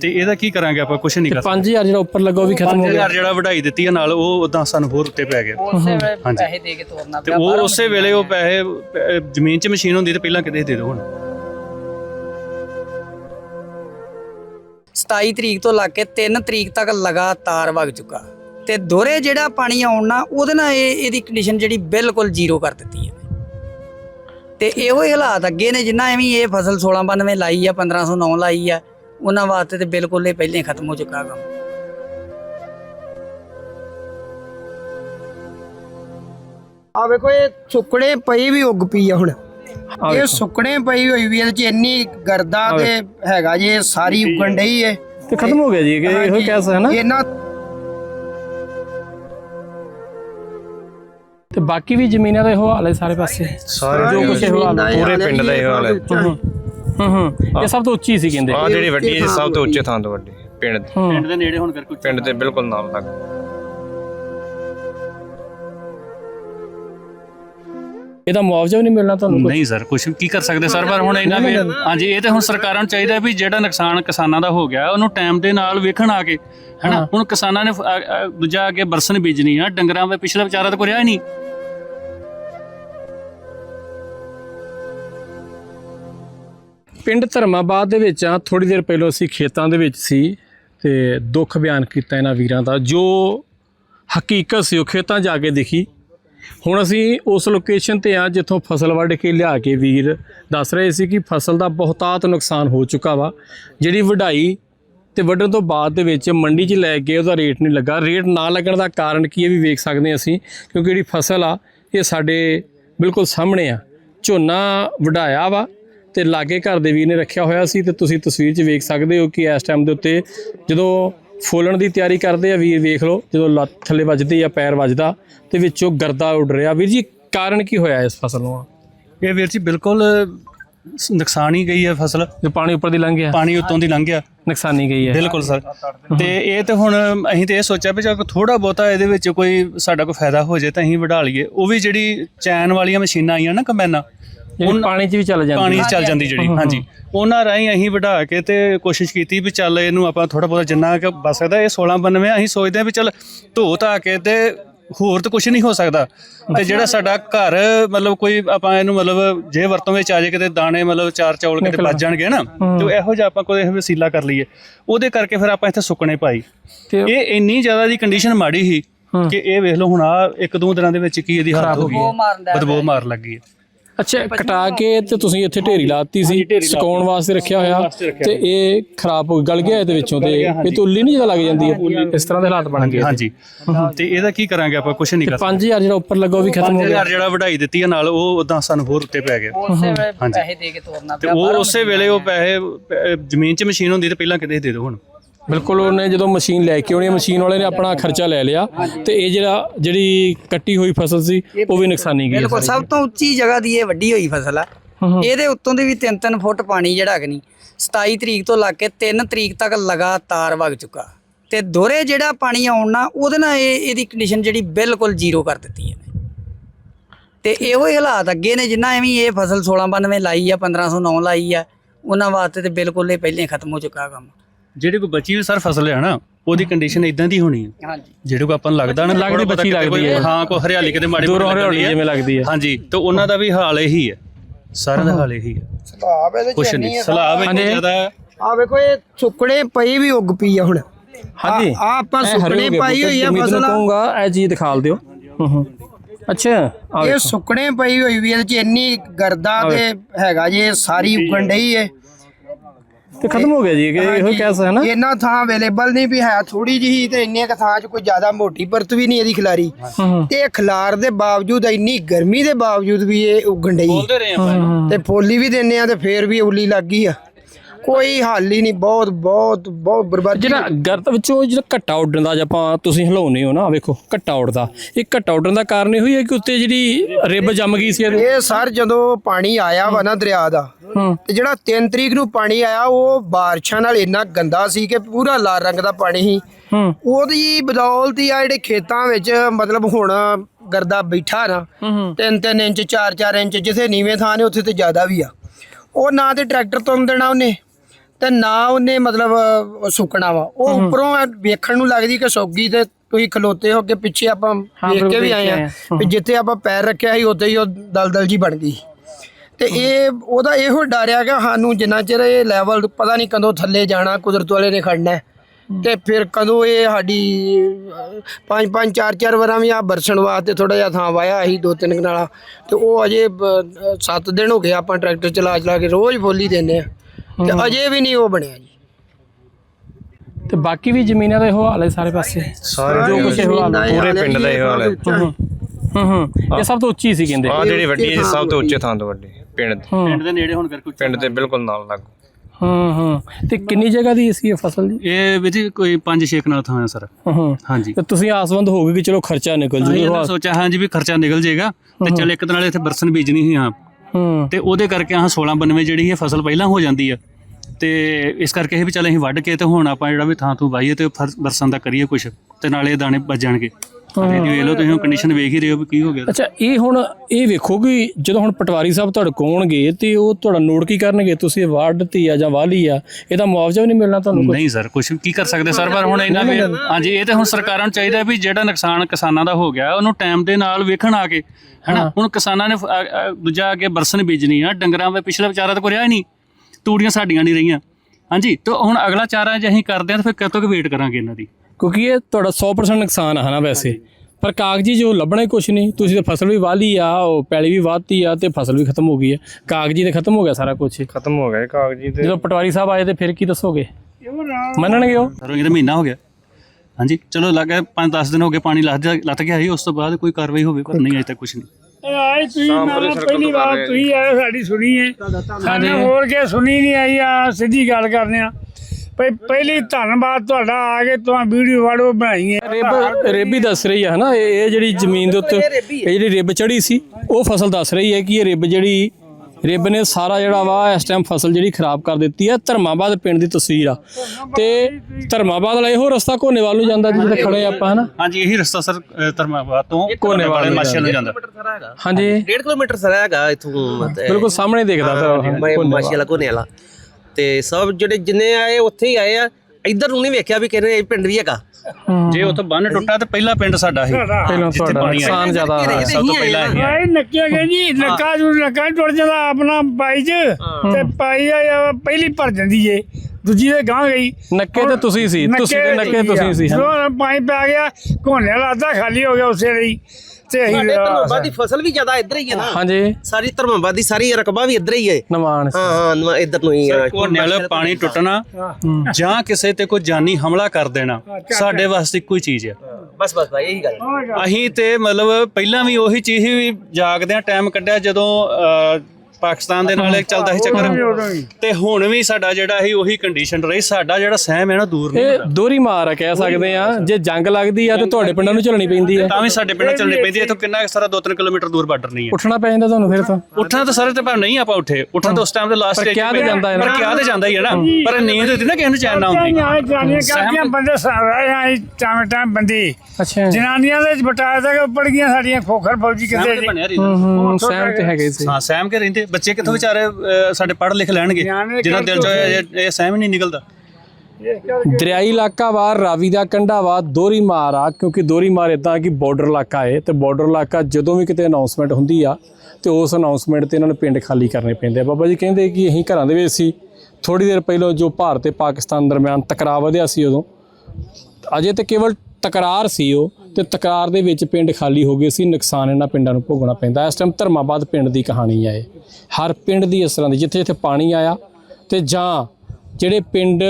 ਤੇ ਇਹਦਾ ਕੀ ਕਰਾਂਗੇ ਆਪਾਂ? ਕੁਝ ਨਹੀਂ ਕਰ 5000 ਜਿਹੜਾ ਉੱਪਰ ਲੱਗਾ ਉਹ ਵੀ ਖਤਮ ਹੋ ਗਿਆ। 5000 ਜਿਹੜਾ ਵਢਾਈ ਦਿੱਤੀ ਹੈ ਨਾਲ ਉਹ ਉਦਾਂ ਸਾਨੂੰ ਹੋਰ ਉੱਤੇ ਪੈ ਗਿਆ। ਉਸੇ ਵੇਲੇ। ਪੈਸੇ ਦੇ ਕੇ ਤੋਰਨਾ ਤੇ ਉਹ ਉਸੇ ਵੇਲੇ ਉਹ ਪੈਸੇ ਜ਼ਮੀਨ 'ਚ ਮਸ਼ੀਨ ਹੁੰਦੀ ਤੇ ਪਹਿਲਾਂ ਕਿਤੇ ਦੇ ਦਿਓ ਹੁਣ। 27 ਤਰੀਕ ਤੋਂ ਲੱਗ ਕੇ 3 ਤਰੀਕ ਤੱਕ ਲਗਾਤਾਰ ਵਗ ਚੁੱਕਾ। ਤੇ ਦੋਰੇ ਜਿਹੜਾ ਪਾਣੀ ਆਉਣ ਨਾਲ ਉਹਦੇ ਨਾਲ ਇਹ ਇਹਦੀ ਕੰਡੀਸ਼ਨ ਜਿਹੜੀ ਬਿਲਕੁਲ ਜ਼ੀਰੋ ਕਰ ਦਿੱਤੀ ਹੈ। ਤੇ ਇਹੋ ਹੀ ਹਾਲਾਤ ਅੱਗੇ ਨੇ ਜਿੰਨਾ ਐਵੇਂ ਇਹ ਫਸਲ 1692 ਲਾਈ ਆ 1509 ਲਾਈ ਆ। ਉਹਨਾਂ ਵਾਸਤੇ ਤੇ ਬਿਲਕੁਲ ਇਹ ਪਹਿਲਾਂ ਹੀ ਖਤਮ ਹੋ ਚੁੱਕਾ ਕੰਮ ਆ ਵੇਖੋ ਇਹ ਸੁੱਕਣੇ ਪਈ ਵੀ ਉੱਗ ਪਈ ਆ ਹੁਣ। ਇਹ ਸੁੱਕਣੇ ਪਈ ਹੋਈ ਵੀ ਇਹਦੇ ਚ ਇੰਨੀ ਗਰਦਾ ਤੇ ਹੈਗਾ ਜੀ ਇਹ ਸਾਰੀ ਉੱਗਣ ਡਈ ਏ। ਤੇ ਖਤਮ ਹੋ ਗਿਆ ਜੀ ਕਿ ਇਹੋ ਕਹਿ ਹੈ ਨਾ? ਇਹਨਾਂ ਤੇ ਬਾਕੀ ਵੀ ਜ਼ਮੀਨਾਂ ਦਾ ਇਹੋ ਹਾਲ ਹੈ ਸਾਰੇ ਪਾਸੇ? ਸਾਰੇ ਜੋ ਕੁਛ ਇਹੋ ਹਾਲ ਹੈ। ਪੂਰੇ ਪਿੰਡ ਦਾ ਇਹ ਹਾਲ ਹੈ। ਹੂੰ ਹੂੰ। ਇਹ ਸਭ ਤੋਂ ਉੱਚੀ ਸੀ ਕਹਿੰਦੇ। ਆ ਜਿਹੜੀ ਵੱਡੀ ਹੈ ਸਭ ਤੋਂ ਉੱਚੇ ਥਾਂ ਤੋਂ ਵੱਡੀ। ਪਿੰਡ ਹੂੰ। ਪਿੰਡ ਦੇ ਨੇੜੇ ਹੁਣ ਕਰਕੇ ਪਿੰਡ ਦੇ ਬਿਲਕੁਲ ਨਾਲ ਲੱਗ ਇਹਦਾ ਮੁਆਵਜ਼ਾ ਵੀ ਨਹੀਂ ਮਿਲਣਾ ਤੁਹਾਨੂੰ? ਨਹੀਂ ਸਰ ਕੁਝ ਕੀ ਕਰ ਸਕਦੇ ਸਰ? ਪਰ ਹੁਣ ਇਹਨਾਂ ਵੀ ਹਾਂਜੀ ਇਹ ਤੇ ਹੁਣ ਸਰਕਾਰਾਂ ਨੂੰ ਚਾਹੀਦਾ ਵੀ ਜਿਹੜਾ ਨੁਕਸਾਨ ਕਿਸਾਨਾਂ ਦਾ ਹੋ ਗਿਆ ਉਹਨੂੰ ਟਾਈਮ ਦੇ ਨਾਲ ਵੇਖਣ ਆ ਕੇ। ਹੈਨਾ? ਹੁਣ ਕਿਸਾਨਾਂ ਨੇ ਦੂਜਾ ਅੱਗੇ ਬਰਸਨ ਬੀਜਣੀ ਆ। ਡੰਗਰਾਂ ਵਿੱਚ ਪਿਛਲਾ ਵਿਚਾਰਾ ਤਾਂ ਕੋਈ ਰਿਹਾ ਹੀ ਨਹੀਂ। ਪਿੰਡ ਧਰਮਾਬਾਦ ਦੇ ਵਿੱਚ ਆ ਥੋੜੀ ਦੇਰ ਪਹਿਲਾਂ ਅਸੀਂ ਖੇਤਾਂ ਦੇ ਵਿੱਚ ਸੀ ਤੇ ਦੁੱਖ ਬਿਆਨ ਕੀਤਾ ਇਹਨਾਂ ਵੀਰਾਂ ਦਾ, ਜੋ ਹਕੀਕਤ ਸੀ ਉਹ ਖੇਤਾਂ ਜਾ ਕੇ ਦਿਖੀ। ਹੁਣ ਅਸੀਂ ਉਸ ਲੋਕੇਸ਼ਨ ਤੇ ਆ, ਜਿੱਥੋਂ ਫਸਲ ਵੱਢ ਕੇ ਲਿਆ ਕੇ ਵੀਰ ਦੱਸ ਰਹੇ ਸੀ ਕਿ ਫਸਲ ਦਾ ਬਹੁਤਾਤ ਨੁਕਸਾਨ ਹੋ ਚੁੱਕਾ ਵਾ। ਜਿਹੜੀ ਵਢਾਈ ਤੇ ਵੱਢਣ ਤੋਂ ਬਾਅਦ ਦੇ ਵਿੱਚ ਮੰਡੀ 'ਚ ਲੈ ਕੇ ਉਹਦਾ ਰੇਟ ਨਹੀਂ ਲੱਗਾ। ਰੇਟ ਨਾ ਲੱਗਣ ਦਾ ਕਾਰਨ ਕੀ ਹੈ ਵੀ ਵੇਖ ਸਕਦੇ ਅਸੀਂ, ਕਿਉਂਕਿ ਜਿਹੜੀ ਫਸਲ ਆ, ਇਹ ਸਾਡੇ ਬਿਲਕੁਲ ਸਾਹਮਣੇ ਆ। ਝੋਨਾ ਵਢਾਇਆ ਵਾ ਤੇ ਲਾਗੇ ਘਰ ਦੇ ਵੀਰ ਨੇ ਰੱਖਿਆ ਹੋਇਆ ਸੀ ਤੇ ਤੁਸੀਂ ਤਸਵੀਰ 'ਚ ਵੇਖ ਸਕਦੇ ਹੋ ਕਿ ਇਸ ਟਾਈਮ ਦੇ ਉੱਤੇ ਜਦੋਂ ਫੋਲਣ ਦੀ ਤਿਆਰੀ ਕਰਦੇ ਆ ਵੀਰ ਵੇਖ ਲਓ ਜਦੋਂ ਲੱਤ ਥੱਲੇ ਵੱਜਦੀ ਆ ਪੈਰ ਵੱਜਦਾ ਤੇ ਵਿੱਚੋਂ ਗਰਦਾ ਉੱਡ ਰਿਹਾ। ਵੀਰ ਜੀ ਕਾਰਨ ਕੀ ਹੋਇਆ ਇਸ ਫਸਲ ਨੂੰ? ਇਹ ਵੀਰ ਜੀ ਬਿਲਕੁਲ ਨੁਕਸਾਨ ਹੀ ਗਈ ਹੈ ਫਸਲ। ਜੋ ਪਾਣੀ ਉੱਪਰ ਦੀ ਲੰਘ ਗਿਆ? ਪਾਣੀ ਉੱਤੋਂ ਦੀ ਲੰਘ ਗਿਆ। ਨੁਕਸਾਨੀ ਗਈ ਹੈ। ਬਿਲਕੁਲ ਸਰ। ਤੇ ਇਹ ਤੇ ਹੁਣ ਅਸੀਂ ਤੇ ਇਹ ਸੋਚਿਆ ਵੀ ਜੇ ਥੋੜਾ ਬਹੁਤਾ ਇਹਦੇ ਵਿੱਚ ਕੋਈ ਸਾਡਾ ਕੋਈ ਫਾਇਦਾ ਹੋ ਜੇ ਤਾਂ ਅਸੀਂ ਵਢਾ ਲਈਏ। ਉਹ ਵੀ ਜਿਹੜੀ ਚੈਨ ਵਾਲੀਆਂ ਮਸ਼ੀਨਾਂ ਆਈਆਂ ਨਾ ਕੰਬਾਈਨਾਂ ਜਿਹੜੀ ਪਾਣੀ 'ਚ ਵੀ ਚੱਲ ਜਾਂਦੀ ਪਾਣੀ 'ਚ ਚੱਲ ਜਾਂਦੀ ਜਿਹੜੀ ਹਾਂਜੀ। ਉਹਨਾਂ ਰਾਹੀਂ ਅਸੀਂ ਵਢਾ ਕੇ ਤੇ ਕੋਸ਼ਿਸ਼ ਕੀਤੀ ਵੀ ਚੱਲ ਇਹਨੂੰ ਆਪਾਂ ਥੋੜਾ ਬਹੁਤਾ ਜਿੰਨਾ ਕਿ ਬਚ ਸਕਦਾ ਇਹ 1692 ਅਸੀਂ ਸੋਚਦੇ ਹਾਂ ਵੀ ਚੱਲ ਧੋ ਧਾ ਕੇ ਤੇ ਹੋਰ ਤਾਂ ਕੁਝ ਨਹੀਂ ਹੋ ਸਕਦਾ। ਤੇ ਜਿਹੜਾ ਸਾਡਾ ਘਰ ਮਤਲਬ ਕੋਈ ਆਪਾਂ ਇਹਨੂੰ ਮਤਲਬ ਜੇ ਵਰਤੋਂ ਵਿੱਚ ਆ ਜੇ ਕਿਤੇ ਦਾਣੇ ਮਤਲਬ ਚਾਰ ਚੌਲ ਕਿਤੇ ਬਚ ਜਾਣਗੇ ਨਾ ਤੇ ਇਹੋ ਜਿਹਾ ਆਪਾਂ ਕੋਈ ਵਸੀਲਾ ਕਰ ਲਈਏ। ਉਹਦੇ ਕਰਕੇ ਫਿਰ ਆਪਾਂ ਇੱਥੇ ਸੁੱਕਣੇ ਪਾਈ। ਤੇ ਇਹ ਇੰਨੀ ਜ਼ਿਆਦਾ ਦੀ ਕੰਡੀਸ਼ਨ ਮਾੜੀ ਸੀ ਕਿ ਇਹ ਵੇਖ ਲਓ ਹੁਣ ਆ ਇੱਕ ਦੋ ਦਿਨਾਂ ਦੇ ਵਿੱਚ ਕੀ ਇਹਦੀ ਹਾਲਤ ਹੋ ਗਈ ਮਾਰਨ ਹੈ। ਬਦਬੂ ਮਾਰ ਲੱਗੀ ਹੈ। ਅੱਛਾ ਕਟਾ ਕੇ ਤੇ ਤੁਸੀਂ ਇੱਥੇ ਢੇਰੀ ਲਾਤੀ ਸੀ ਸੁਕਾਉਣ ਵਾਸਤੇ ਰੱਖਿਆ ਹੋਇਆ ਤੇ ਇਹ ਖਰਾਬ ਹੋ ਗਲ ਗਿਆ ਇਹਦੇ ਵਿੱਚੋਂ ਤੇ ਇਹ ਤੋਂ ਉੱਲੀ ਨਹੀਂ ਜ਼ਿਆਦਾ ਲੱਗ ਜਾਂਦੀ ਹੈ? ਇਸ ਤਰ੍ਹਾਂ ਦੇ ਹਾਲਾਤ ਬਣ ਗਏ। ਹਾਂਜੀ। ਤੇ ਇਹਦਾ ਕੀ ਕਰਾਂਗੇ ਆਪਾਂ? ਕੁਝ ਨਹੀਂ ਕਰ 5000 ਜਿਹੜਾ ਉੱਪਰ ਲੱਗਾ ਉਹ ਵੀ ਖਤਮ ਹੋ ਗਿਆ। 5000 ਜਿਹੜਾ ਵਢਾਈ ਦਿੱਤੀ ਹੈ ਨਾਲ ਉਹ ਉਦਾਂ ਸਾਨੂੰ ਹੋਰ ਉੱਤੇ ਪੈ ਗਿਆ। ਉਸੇ ਵੇਲੇ ਪੈਸੇ ਦੇ ਕੇ ਤੋਰਨਾ ਤੇ ਉਹ ਉਸੇ ਵੇਲੇ ਉਹ ਪੈਸੇ ਜ਼ਮੀਨ 'ਚ ਮਸ਼ੀਨ ਹੁੰਦੀ ਤੇ ਪਹਿਲਾਂ ਕਿਤੇ ਦੇ ਦਿਓ ਹੁਣ। ਬਿਲਕੁਲ ਉਹਨੇ ਜਦੋਂ ਮਸ਼ੀਨ ਲੈ ਕੇ ਆਉਣੀ ਮਸ਼ੀਨ ਵਾਲੇ ਨੇ ਆਪਣਾ ਖਰਚਾ ਲੈ ਲਿਆ ਤੇ ਇਹ ਜਿਹੜਾ ਜਿਹੜੀ ਕੱਟੀ ਹੋਈ ਫਸਲ ਸੀ ਉਹ ਵੀ ਨੁਕਸਾਨੀ ਗਈ ਬਿਲਕੁਲ ਸਭ ਤੋਂ ਉੱਚੀ ਜਗ੍ਹਾ ਦੀ ਇਹ ਵੱਡੀ ਹੋਈ ਫਸਲ ਆ। ਇਹਦੇ ਉੱਤੋਂ ਦੀ ਵੀ 3-3 ਫੁੱਟ ਪਾਣੀ ਜਿਹੜਾ ਕਿ ਨਹੀਂ 27 ਤਰੀਕ ਤੋਂ ਲੱਗ ਕੇ 3 ਤਰੀਕ ਤੱਕ ਲਗਾਤਾਰ ਵਗ ਚੁੱਕਾ। ਤੇ ਦੋਰੇ ਜਿਹੜਾ ਪਾਣੀ ਆਉਣ ਉਹਦੇ ਨਾਲ ਇਹ ਇਹਦੀ ਕੰਡੀਸ਼ਨ ਜਿਹੜੀ ਬਿਲਕੁਲ ਜ਼ੀਰੋ ਕਰ ਦਿੱਤੀ ਹੈ ਤੇ ਇਹੋ ਹੀ ਹਾਲਾਤ ਅੱਗੇ ਨੇ ਜਿੰਨਾ ਐਵੇਂ ਇਹ ਫਸਲ 1692 ਲਾਈ ਆ 1509 ਲਾਈ ਆ ਉਹਨਾਂ ਵਾਸਤੇ ਤੇ ਬਿਲਕੁਲ ਇਹ ਪਹਿਲਾਂ ਖਤਮ ਹੋ ਚੁੱਕਾ ਕੰਮ। ਜਿਹੜੀ ਕੋਈ ਬਚੀ ਹੋਈ ਸਰ ਫਸਲ ਹੈ ਨਾ ਉਹਦੀ ਕੰਡੀਸ਼ਨ ਇਦਾਂ ਦੀ ਹੋਣੀ ਹੈ। ਹਾਂਜੀ। ਜਿਹੜੇ ਕੋ ਆਪਾਂ ਨੂੰ ਲੱਗਦਾ ਨਾ ਲੱਗਦੀ ਬਚੀ ਲੱਗਦੀ ਹੈ। ਹਾਂ ਕੋਈ ਹਰਿਆਲੀ ਕਿਤੇ ਮਾੜੀ ਦੂਰੋਂ ਹਰਿਆਲੀ। ਜਿਵੇਂ ਲੱਗਦੀ ਹੈ। ਹਾਂਜੀ ਤੇ ਉਹਨਾਂ ਦਾ ਵੀ ਹਾਲ ਇਹੀ ਹੈ। ਸਾਰਿਆਂ ਦਾ ਹਾਲ ਇਹੀ ਹੈ। ਸਲਾਬ ਇਹਦੇ ਕੁਛ ਨਹੀਂ ਸਲਾਬ ਇੰਨੀ ਜ਼ਿਆਦਾ ਆ ਵੇਖੋ ਇਹ ਸੁੱਕਣੇ ਪਈ ਵੀ ਉੱਗ ਪਈ ਆ ਹੁਣ। ਹਾਂਜੀ। ਆ ਆਪਾਂ ਸੁੱਕਣੇ ਪਾਈ ਹੋਈ ਆ ਫਸਲ। ਕਹੂੰਗਾ ਇਹ ਚੀਜ਼ ਦਿਖਾਲ ਦਿਓ। ਹੂੰ ਹੂੰ। ਅੱਛਾ ਇਹ ਸੁੱਕਣੇ ਪਈ ਹੋਈ ਵੀ ਇਹਦੇ ਚ ਇੰਨੀ ਗਰਦਾ ਤੇ ਹੈਗਾ ਜੀ ਇਹ ਸਾਰੀ ਉੱਗਣ ਡਈ ਏ। ਤੇ ਖਤਮ ਹੋ ਗਿਆ ਜੀ ਕਿ ਇਹੋ ਕਹਿ ਹੈ ਨਾ? ਇਹਨਾਂ ਥਾਂ ਅਵੇਲੇਬਲ ਨਹੀਂ ਵੀ ਹੈ ਥੋੜੀ ਜਿਹੀ ਤੇ ਇੰਨੇ ਕ ਥਾਂ 'ਚ ਕੋਈ ਜ਼ਿਆਦਾ ਮੋਟੀ ਪਰਤ ਵੀ ਨਹੀਂ ਇਹਦੀ ਖਿਲਾਰੀ। ਤੇ ਇਹ ਖਿਲਾਰ ਦੇ ਬਾਵਜੂਦ ਇੰਨੀ ਗਰਮੀ ਦੇ ਬਾਵਜੂਦ ਵੀ ਇਹ ਉੱਗਣ ਡਈ। ਬੋਲਦੇ ਰਹੇ ਆਪਾਂ ਤੇ ਫੋਲੀ ਵੀ ਦਿੰਨੇ ਆ ਤੇ ਫੇਰ ਵੀ ਉੱਲੀ ਲੱਗ ਗਈ ਆ। ਕੋਈ ਹੱਲ ਹੀ ਨਹੀਂ ਬਹੁਤ ਬਹੁਤ ਬਹੁਤ ਬਰਬਾਦੀ ਜਿਹੜਾ ਗਰਤ ਵਿੱਚੋਂ ਜਿਹੜਾ ਘੱਟਾ ਉੱਡਣ ਦਾ ਜੇ ਆਪਾਂ ਤੁਸੀਂ ਹਿਲਾਉਨੇ ਹੋ ਨਾ ਵੇਖੋ ਘੱਟਾ ਉੱਡਦਾ। ਇਹ ਘੱਟਾ ਉੱਡਣ ਦਾ ਕਾਰਨ ਇਹੋ ਹੀ ਹੈ ਕਿ ਉੱਤੇ ਜਿਹੜੀ ਰਿਬ ਜੰਮ ਗਈ ਸੀ ਇਹਦੇ ਇਹ ਸਰ ਜਦੋਂ ਪਾਣੀ ਆਇਆ ਵਾ ਨਾ ਦਰਿਆ ਦਾ ਹੂੰ। ਤੇ ਜਿਹੜਾ 3 ਤਰੀਕ ਨੂੰ ਪਾਣੀ ਆਇਆ ਉਹ ਬਾਰਿਸ਼ਾਂ ਨਾਲ ਇੰਨਾ ਗੰਦਾ ਸੀ ਕਿ ਪੂਰਾ ਲਾਲ ਰੰਗ ਦਾ ਪਾਣੀ ਸੀ। ਹੂੰ। ਉਹਦੀ ਬਦੌਲਤ ਹੀ ਆ ਜਿਹੜੇ ਖੇਤਾਂ ਵਿੱਚ ਮਤਲਬ ਹੁਣ ਗਰਦਾ ਬੈਠਾ ਨਾ ਹੂੰ 3-3 ਇੰਚ 4-4 ਇੰਚ ਜਿੱਥੇ ਨੀਵੇਂ ਥਾਂ ਨੇ ਉੱਥੇ ਤੇ ਜ਼ਿਆਦਾ ਵੀ ਆ। ਉਹ ਨਾ ਤੇ ਟਰੈਕਟਰ ਤੁੰਨ ਦੇਣਾ ਉਹਨੇ ਤੇ ਨਾ ਉਹਨੇ ਮਤਲਬ ਅਹ, ਸੁੱਕਣਾ ਵਾ। ਉਹ ਉੱਪਰੋਂ ਐ ਵੇਖਣ ਨੂੰ ਲੱਗਦੀ ਕਿ ਸੌਗੀ ਤੇ ਤੁਸੀਂ ਖਲੋਤੇ ਹੋ ਕੇ ਪਿੱਛੇ ਆਪਾਂ ਵੇਖ ਕੇ ਵੀ ਆਏ ਆ। ਵੀ ਜਿੱਥੇ ਆਪਾਂ ਪੈਰ ਰੱਖਿਆ ਸੀ ਉੱਥੇ ਹੀ ਉਹ ਦਲਦਲ ਜੀ ਬਣ ਗਈ। ਤੇ ਇਹ ਉਹਦਾ ਇਹੋ ਡਰਿਆ ਕਿ ਸਾਨੂੰ ਜਿੰਨਾ ਚਿਰ ਇਹ ਲੈਵਲ ਪਤਾ ਨਹੀਂ ਕਦੋਂ ਥੱਲੇ ਜਾਣਾ ਕੁਦਰਤ ਵਾਲੇ ਨੇ ਖੜਨਾ। ਹੈ। ਤੇ ਫਿਰ ਕਦੋਂ ਇਹ ਸਾਡੀ ਅਹ, ਪੰਜ ਪੰਜ ਚਾਰ ਚਾਰ ਵਾਰਾਂ ਵੀ ਆ ਬਰਸਣ ਵਾਸਤੇ ਥੋੜਾ ਜਿਹਾ ਥਾਂ ਵਾਇਆ ਸੀ ਦੋ ਤਿੰਨ ਕਨਾਲਾ ਤੇ ਉਹ ਅਜੇ 7 ਦਿਨ ਹੋ ਗਏ ਆਪਾਂ ਟਰੈਕਟਰ ਚਲਾ ਚਲਾ ਕੇ ਰੋਜ਼ ਫੋਲੀ ਦਿੰਦੇ ਆ। ਤੇ ਅਜੇ ਵੀ ਨਹੀਂ ਉਹ ਬਣਿਆ ਜੀ। ਤੇ ਬਾਕੀ ਵੀ ਜ਼ਮੀਨਾਂ ਦਾ ਇਹੋ ਹਾਲ ਹੈ ਸਾਰੇ ਪਾਸੇ? ਸਾਰੇ ਜੋ ਕੁਛ ਇਹੋ ਹਾਲ ਹੈ। ਪੂਰੇ ਪਿੰਡ ਦਾ ਇਹੋ ਹਾਲ ਹੈ। ਹੂੰ। ਹੂੰ ਇਹ ਸਭ ਤੋਂ ਉੱਚੀ ਸੀ ਕਹਿੰਦੇ। ਆ ਜਿਹੜੀ ਵੱਡੀ ਹੈ ਸਭ ਤੋਂ ਉੱਚੇ ਥਾਂ ਤੋਂ ਵੱਡੀ। ਪਿੰਡ ਦੀ। ਹੂੰ। ਪਿੰਡ ਦੇ ਨੇੜੇ ਹੁਣ ਕਰਕੇ ਪਿੰਡ ਦੇ ਬਿਲਕੁਲ ਨਾਲ ਲੱਗ। ਹੂੰ ਹੂੰ। ਤੇ ਕਿੰਨੀ ਜਗ੍ਹਾ ਦੀ ਸੀ ਇਹ ਫਸਲ ਜੀ? ਇਹ ਵਿੱਚ ਕੋਈ 5-6 ਕਨਾਲ ਥਾਂ ਹੈ ਸਰ। ਹੂੰ ਹੂੰ। ਹਾਂਜੀ। ਤੇ ਤੁਸੀਂ ਆਸਵੰਦ ਹੋ ਗਏ ਕਿ ਚਲੋ ਖਰਚਾ ਨਿਕਲ ਜੂਗਾ ਇਹਨਾਂ ਸੋਚਿਆ ਹਾਂਜੀ ਵੀ ਖਰਚਾ ਨਿਕਲ ਜਾਏਗਾ ਤੇ ਚੱਲ ਇੱਕ ਦਿਨ ਵਾਲੇ ਇੱਥੇ ਬਰਸਨ ਬੀਜਣੀ ਸੀ ਹਾਂ। ਹੂੰ। ਤੇ ਉਹਦੇ ਕਰਕੇ ਆਹ 1692 ਜਿਹੜੀ ਇਹ ਫਸਲ ਪਹਿਲਾਂ ਹੋ ਜਾਂਦੀ ਆ। ਤੇ ਇਸ ਕਰਕੇ ਇਹ ਵੀ ਚੱਲ ਅਸੀਂ ਵੱਢ ਕੇ ਤੇ ਹੁਣ ਆਪਾਂ ਜਿਹੜਾ ਵੀ ਥਾਂ ਤੋਂ ਵਾਹੀਏ ਤੇ ਫਰ- ਬਰਸਾਂ ਦਾ ਕਰੀਏ ਕੁਛ, ਤੇ ਨਾਲੇ ਇਹ ਦਾਣੇ ਬਚ ਜਾਣਗੇ। ਤੇ ਜੀ ਵੇਖ ਲਓ ਤੁਸੀਂ ਕੰਡੀਸ਼ਨ ਵੇਖ ਹੀ ਰਹੇ ਹੋ ਵੀ ਕੀ ਹੋ ਗਿਆ। ਅੱਛਾ ਇਹ ਹੁਣ ਇਹ ਵੇਖੋ ਕਿ ਜਦੋਂ ਹੁਣ ਪਟਵਾਰੀ ਸਾਹਿਬ ਤੁਹਾਡੇ ਕੋਲ ਆਉਣਗੇ ਤੇ ਉਹ ਤੁਹਾਡਾ ਨੋਟ ਕੀ ਕਰਨਗੇ? ਤੁਸੀਂ ਵਾਰਡ ਦਿੱਤੀ ਆ ਜਾਂ ਵਾਲੀ ਆ ਇਹਦਾ ਮੁਆਵਜ਼ਾ ਵੀ ਨਹੀਂ ਮਿਲਣਾ ਤੁਹਾਨੂੰ ਨਹੀਂ ਸਰ ਕੁਛ ਕੀ ਕਰ ਸਕਦੇ ਸਰ ਪਰ ਹੁਣ ਇਹਨਾਂ ਵੀ ਹਾਂਜੀ ਇਹ ਤੇ ਹੁਣ ਸਰਕਾਰਾਂ ਨੂੰ ਚਾਹੀਦਾ ਵੀ ਜਿਹੜਾ ਨੁਕਸਾਨ ਕਿਸਾਨਾਂ ਦਾ ਹੋ ਗਿਆ ਉਹਨੂੰ ਟਾਈਮ ਦੇ ਨਾਲ ਵੇਖਣ ਆ ਕੇ ਹੈਨਾ? ਹੁਣ ਕਿਸਾਨਾਂ ਨੇ ਦੂਜਾ ਅੱਗੇ ਬਰਸਨ ਬੀਜਣੀ ਆ ਡੰਗਰਾਂ ਦੇ ਪਿਛਲੇ ਵਿਚਾਰਾ ਤਾਂ ਕੋਈ ਰਿਹਾ ਹੀ ਨਹੀਂ ਤੂੜੀਆਂ ਸਾਡੀਆਂ ਨਹੀਂ ਰਹੀਆਂ। ਹਾਂਜੀ ਤੇ ਹੁਣ ਅਗਲਾ ਚਾਰਾ ਜੇ ਅਸੀਂ ਕਰਦੇ ਆ ਤਾਂ ਫਿਰ ਕਦੋਂ ਤੱਕ ਵੇਟ ਕਰਾਂਗੇ ਇਹਨਾਂ ਦੀ? ਕਿਉਂਕਿ ਇਹ ਤੁਹਾਡਾ 100% ਨੁਕਸਾਨ ਆ ਹਨਾ ਵੈਸੇ। ਪਰ ਕਾਗਜ਼ੀ ਜੋ ਲੱਭਣਾ ਕੁਛ ਨਹੀਂ ਤੁਸੀਂ ਤਾਂ ਫਸਲ ਵੀ ਵਾਲੀ ਆ ਉਹ ਪੈਲੀ ਵੀ ਵਾਹਤੀ ਆ ਤੇ ਫਸਲ ਵੀ ਖਤਮ ਹੋ ਗਈ ਹੈ ਕਾਗਜ਼ੀ ਤੇ ਖਤਮ ਹੋ ਗਿਆ ਸਾਰਾ ਕੁਝ ਖਤਮ ਹੋ ਗਏ ਕਾਗਜ਼ੀ ਤੇ। ਜਦੋਂ ਪਟਵਾਰੀ ਸਾਹਿਬ ਆਏ ਤੇ ਫਿਰ ਕੀ ਦੱਸੋਗੇ? ਮੰਨਣਗੇ ਉਹ? ਸਰ ਇਹ ਤਾਂ ਮਹੀਨਾ ਹੋ ਗਿਆ। ਹਾਂਜੀ ਚਲੋ ਲੱਗਾ 5-10 ਦਿਨ ਹੋ ਗਏ ਪਾਣੀ ਲੱਥ ਜਾ- ਲੱਥ ਗਿਆ ਸੀ ਉਸ ਤੋਂ ਬਾਅਦ ਕੋਈ ਕਾਰਵਾਈ ਹੋਵੇ ਪਰ ਨਹੀਂ ਅਜੇ ਤੱਕ ਕੁਝ ਨਹੀਂ। ਆਈ ਤੁਸੀਂ ਮੈਂ ਪਹਿਲੀ ਵਾਰ ਤੁਸੀਂ ਆਏ ਸਾਡੀ ਸੁਣੀ ਹੈ ਹੋਰ ਕੇ ਸੁਣੀ ਨਹੀਂ ਆਈ ਆ ਸਿੱਧੀ ਗੱਲ ਕਰਨੇ ਆ। ਪਹਿਲੀ ਧੰਨਵਾਦ ਤੁਹਾਡਾ ਆ ਕੇ ਤੁਸੀਂ ਵੀਡੀਓ ਵਾੜੋ ਬਣਾਈ ਹੈ। ਰਿਬ ਦੱਸ ਰਹੀ ਹੈ ਹਨਾ? ਇਹ ਜਿਹੜੀ ਜ਼ਮੀਨ ਦੇ ਉੱਤੇ ਇਹ ਜਿਹੜੀ ਰਿਬ ਚੜੀ ਸੀ ਉਹ ਫਸਲ ਦੱਸ ਰਹੀ ਹੈ ਕਿ ਇਹ ਰਿਬ ਜਿਹੜੀ ਰਿਬ ਨੇ ਸਾਰਾ ਜਿਹੜਾ ਵਾ ਇਸ ਟਾਈਮ ਫਸਲ ਜਿਹੜੀ ਖਰਾਬ ਕਰ ਦਿੱਤੀ ਹੈ ਧਰਮਾਬਾਦ ਪਿੰਡ ਦੀ ਤਸਵੀਰ ਆ। ਤੇ ਧਰਮਾਬਾਦ ਵਾਲਾ ਇਹੋ ਰਸਤਾ ਕੋਨੇਵਾਲ ਨੂੰ ਜਾਂਦਾ ਜਿੱਥੇ ਖੜੇ ਆਪਾਂ ਹਨਾ? ਹਾਂਜੀ ਇਹੀ ਰਸਤਾ ਸਰ ਧਰਮਾਬਾਦ ਤੋਂ ਕੋਨੇ ਵਾਲੇ ਮਾਸ਼ਲ ਨੂੰ ਜਾਂਦਾ। ਹਾਂਜੀ। 1.5 ਕਿਲੋਮੀਟਰ ਸਰ ਹੈਗਾ ਇਥੋਂ ਬਿਲਕੁਲ ਸਾਹਮਣੇ ਦਿਖਦਾ ਤਾਂ ਮਾਸ਼ੀ ਵਾਲਾ। ਕੋਨੇ ਵਾਲਾ। ਤੇ ਸਭ ਜਿਹੜੇ ਜਿੰਨੇ ਆਏ ਉੱਥੇ ਹੀ ਆਏ ਆ। ਇੱਧਰ ਨੂੰ ਨਹੀਂ ਵੇਖਿਆ ਵੀ ਕਹਿੰਦੇ ਇਹ ਪਿੰਡ ਵੀ ਹੈਗਾ। ਜੇ ਉੱਥੇ ਬੰਨ ਟੁੱਟਾ ਤੇ ਪਹਿਲਾ ਪਿੰਡ ਸਾਡਾ ਸੀ। ਪਹਿਲਾਂ ਤੁਹਾਡਾ। ਨੁਕਸਾਨ ਜ਼ਿਆਦਾ ਹੋਇਆ। ਸਭ ਤੋਂ ਪਹਿਲਾਂ ਇਹ ਆਏ ਨੱਕਿਆ ਗਏ ਜੀ। ਨੱਕਾ ਜੂ ਨੱਕਾ ਟੁੱਟ ਜਾਂਦਾ ਆਪਣਾ ਪਾਈ ਚ। ਤੇ ਪਾਈ ਆ ਪਹਿਲੀ ਭਰ ਜਾਂਦੀ ਏ। ਦੂਜੀ ਦੇ ਗਾਂ ਗਈ। ਨੱਕੇ ਤੇ ਤੁਸੀਂ ਸੀ। ਤੁਸੀਂ ਤੇ ਨੱਕੇ ਤੁਸੀਂ ਸੀ ਪਾਣੀ ਪੈ ਗਿਆ। ਵਾਲਾ ਅੱਧਾ ਖਾਲੀ ਹੋ ਗਿਆ ਉਸੇ ਲਈ। ਤੇ ਅਸੀਂ ਸਾਡੇ ਧਰਮਾਬਾਦ ਦੀ ਫਸਲ ਵੀ ਜ਼ਿਆਦਾ ਇੱਧਰ ਹੀ ਹੈ ਨਾ। ਹਾਂਜੀ। ਸਾਰੀ ਧਰਮਾਬਾਦ ਦੀ ਸਾਰੀ ਰਕਬਾ ਵੀ ਇੱਧਰ ਹੀ ਹੈ। ਨਮਾਨ ਹਾਂ ਹਾਂ ਇੱਧਰ ਨੂੰ ਹੀ ਆ ਕੋਨੇ ਵਾਲਾ ਪਾਣੀ ਟੁੱਟਣਾ ਜਾਂ ਕਿਸੇ ਤੇ ਕੋਈ ਜਾਨੀ ਹਮਲਾ ਕਰ ਦੇਣਾ ਸਾਡੇ ਵਾਸਤੇ ਇੱਕੋ ਹੀ ਚੀਜ਼ ਹੈ। ਬਸ ਬਸ ਭਾਈ ਇਹੀ ਗੱਲ। ਅਸੀਂ ਤੇ ਮਤਲਬ ਪਹਿਲਾਂ ਵੀ ਉਹੀ ਚੀਜ਼ ਹੀ ਵੀ ਜਾਗਦਿਆਂ ਟਾਈਮ ਕੱਢਿਆ ਜਦੋਂ ਪਾਕਿਸਤਾਨ ਦੇ ਨਾਲ ਇੱਕ ਚੱਲਦਾ ਸੀ ਚੱਕਰ। ਤੇ ਹੁਣ ਵੀ ਸਾਡਾ ਜਿਹੜਾ ਸੀ ਉਹੀ ਕੰਡੀਸ਼ਨ ਰਹੀ। ਸਾਡਾ ਜਿਹੜਾ ਸਹਿਮ ਹੈ ਨਾ ਦੂਰ ਨਹੀਂ ਇਹ ਦੋਰੀ ਮਾਰ ਆ ਕਹਿ ਸਕਦੇ ਆ। ਜੇ ਜੰਗ ਲੱਗਦੀ ਆ ਤੇ ਤੁਹਾਡੇ ਪਿੰਡਾਂ ਨੂੰ ਝੱਲਣੀ ਪੈਂਦੀ ਆ। ਤਾਂ ਵੀ ਸਾਡੇ ਪਿੰਡ ਚੱਲਣੀ ਪੈਂਦੀ ਇੱਥੋਂ ਕਿੰਨਾ ਸਾਰਾ 2-3 ਕਿਲੋਮੀਟਰ ਦੂਰ ਬਾਰਡਰ ਨਹੀਂ ਹੈ ਉੱਠਣਾ ਪੈ ਜਾਂਦਾ ਤੁਹਾਨੂੰ ਫਿਰ ਤਾਂ। ਉੱਠਣਾ ਤਾਂ ਸਾਰੇ ਤੇ ਪਰ ਨਹੀਂ ਆਪਾਂ ਉੱਠੇ। ਉੱਠਣਾ ਤਾਂ ਉਸ ਟਾਈਮ ਤੇ ਲਾਸਟ ਕਿਹਾ ਤੇ ਜਾਂਦਾ ਹੈ ਨਾ। ਪਰ ਕਿਹਾ ਤੇ ਜਾਂਦਾ ਹੀ ਹੈ ਨਾ। ਪਰ ਨੀਂਦ ਹੁੰਦੀ ਨਾ ਕਿਸੇ ਨੂੰ ਚੈਨ ਨਾ ਹੁੰਦੀ। ਨਿਆਣੇ ਜਨਾਨੀਆਂ ਕਰਦੀਆਂ ਬੰਦੇ ਸਾਰੇ ਆਏ ਟਾਈਮ ਟਾਈਮ ਬੰਦੇ। ਅੱਛਾ। ਜਨਾਨੀਆਂ ਦੇ ਬਟਾਇਆ ਤੱਕ ਪੜ ਗਈਆਂ ਸਾਡੀਆਂ ਖੋਖਰ ਫੌਜੀ ਕਿਤੇ ਤੇ ਸਹਿਮ ਤੇ ਹੈਗੇ ਸੀ। ਹਾਂ ਸਹਿਮ ਕੇ ਰਹਿੰਦੇ। ਬੱਚੇ ਕਿੱਥੋਂ ਵਿਚਾਰੇ ਸਾਡੇ ਪੜ੍ਹ ਲਿਖ ਲੈਣਗੇ? ਨਿਆਣੇ ਜਿਨ੍ਹਾਂ ਦਿਲ ਚ ਇਹ- ਇਹ ਸਹਿਮ ਹੀ ਨਹੀਂ ਨਿਕਲਦਾ। ਦਰਿਆਈ ਇਲਾਕਾ ਵਾ ਰਾਵੀ ਦਾ ਕੰਢਾ ਵਾ ਦੋਰੀ ਮਾਰ ਆ ਕਿਉਂਕਿ ਦੋਰੀ ਮਾਰ ਇਦਾਂ ਕਿ ਬਾਰਡਰ ਇਲਾਕਾ ਹੈ ਤੇ ਬਾਰਡਰ ਇਲਾਕਾ ਜਦੋਂ ਵੀ ਕਿਤੇ ਅਨਾਉਂਸਮੈਂਟ ਹੁੰਦੀ ਆ ਤੇ ਉਸ ਅਨਾਉਂਸਮੈਂਟ ਤੇ ਇਹਨਾਂ ਨੂੰ ਪਿੰਡ ਖਾਲੀ ਕਰਨੇ ਪੈਂਦੇ ਆ। ਬਾਬਾ ਜੀ ਕਹਿੰਦੇ ਕਿ ਅਸੀਂ ਘਰਾਂ ਦੇ ਵਿੱਚ ਸੀ ਥੋੜੀ ਦੇਰ ਪਹਿਲਾਂ ਜੋ ਭਾਰਤ ਤੇ ਪਾਕਿਸਤਾਨ ਦਰਮਿਆਨ ਟਕਰਾਅ ਵਧਿਆ ਸੀ ਉਦੋਂ ਅਜੇ ਤੇ ਕੇਵਲ ਤਕਰਾਰ ਸੀ ਉਹ ਤੇ ਤਕਰਾਰ ਦੇ ਵਿੱਚ ਪਿੰਡ ਖਾਲੀ ਹੋ ਗਏ ਸੀ, ਨੁਕਸਾਨ ਇਹਨਾਂ ਪਿੰਡਾਂ ਨੂੰ ਭੋਗਣਾ ਪੈਂਦਾ। ਇਸ ਟਾਈਮ ਧਰਮਾਬਾਦ ਪਿੰਡ ਦੀ ਕਹਾਣੀ ਹੈ ਇਹ। ਹਰ ਪਿੰਡ ਦੀ ਇਸ ਤਰ੍ਹਾਂ ਦੀ, ਜਿੱਥੇ ਜਿੱਥੇ ਪਾਣੀ ਆਇਆ ਤੇ ਜਾਂ ਜਿਹੜੇ ਪਿੰਡ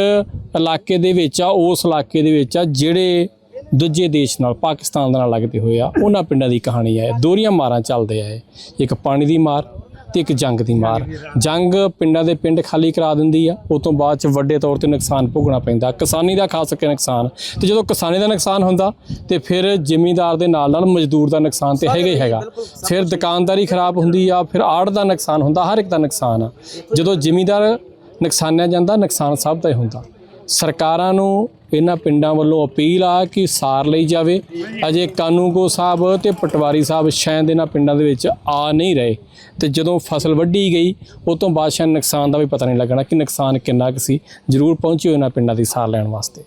ਇਲਾਕੇ ਦੇ ਵਿੱਚ ਆ, ਉਸ ਇਲਾਕੇ ਦੇ ਵਿੱਚ ਆ, ਜਿਹੜੇ ਦੂਜੇ ਦੇਸ਼ ਨਾਲ, ਪਾਕਿਸਤਾਨ ਦੇ ਨਾਲ ਲੱਗਦੇ ਹੋਏ ਆ, ਉਹਨਾਂ ਪਿੰਡਾਂ ਦੀ ਕਹਾਣੀ ਹੈ ਦੋਰੀਆਂ ਮਾਰਾਂ ਚੱਲਦੇ ਆ ਇੱਕ ਪਾਣੀ ਦੀ ਮਾਰ ਤੇ ਇੱਕ ਜੰਗ ਦੀ ਮਾਰ। ਜੰਗ ਪਿੰਡਾਂ ਦੇ ਪਿੰਡ ਖਾਲੀ ਕਰਾ ਦਿੰਦੀ ਆ ਉਸ ਤੋਂ ਬਾਅਦ ਚ ਵੱਡੇ ਤੌਰ ਤੇ ਨੁਕਸਾਨ ਭੋਗਣਾ ਪੈਂਦਾ। ਕਿਸਾਨੀ ਦਾ ਖਾਸ ਕਰਕੇ ਨੁਕਸਾਨ। ਤੇ ਜਦੋਂ ਕਿਸਾਨੀ ਦਾ ਨੁਕਸਾਨ ਹੁੰਦਾ, ਤੇ ਫਿਰ ਜ਼ਿਮੀਂਦਾਰ ਦੇ ਨਾਲ ਨਾਲ ਮਜ਼ਦੂਰ ਦਾ ਨੁਕਸਾਨ ਤੇ ਹੈਗਾ ਹੀ ਹੈਗਾ। ਫਿਰ ਦੁਕਾਨਦਾਰੀ ਖਰਾਬ ਹੁੰਦੀ ਆ, ਫਿਰ ਆੜ ਦਾ ਨੁਕਸਾਨ ਹੁੰਦਾ, ਹਰ ਇੱਕ ਦਾ ਨੁਕਸਾਨ ਆ। ਜਦੋਂ ਜ਼ਿਮੀਂਦਾਰ ਨੁਕਸਾਨਿਆ ਜਾਂਦਾ, ਨੁਕਸਾਨ ਸਭ ਦਾ ਹੀ ਹੁੰਦਾ। ਸਰਕਾਰਾਂ ਨੂੰ ਇਹਨਾਂ ਪਿੰਡਾਂ ਵੱਲੋਂ ਅਪੀਲ ਆ ਕਿ ਸਾਰ ਲਈ ਜਾਵੇ। ਅਜੇ ਕਾਨੂੰਗੋ ਸਾਹਿਬ ਤੇ ਪਟਵਾਰੀ ਸਾਹਿਬ ਸ਼ਾਇਦ ਇਹਨਾਂ ਪਿੰਡਾਂ ਦੇ ਵਿੱਚ ਆ ਨਹੀਂ ਰਹੇ ਤੇ ਜਦੋਂ ਫਸਲ ਵੱਢੀ ਗਈ, ਉਹ ਤੋਂ ਬਾਅਦ ਸ਼ਾਇਦ ਨੁਕਸਾਨ ਦਾ ਵੀ ਪਤਾ ਨਹੀਂ ਲੱਗਣਾ ਕਿ ਨੁਕਸਾਨ ਕਿੰਨਾ ਕੁ ਸੀ। ਜ਼ਰੂਰ ਪਹੁੰਚਿਓ ਇਹਨਾਂ ਪਿੰਡਾਂ ਦੀ ਸਾਰ ਲੈਣ ਵਾਸਤੇ।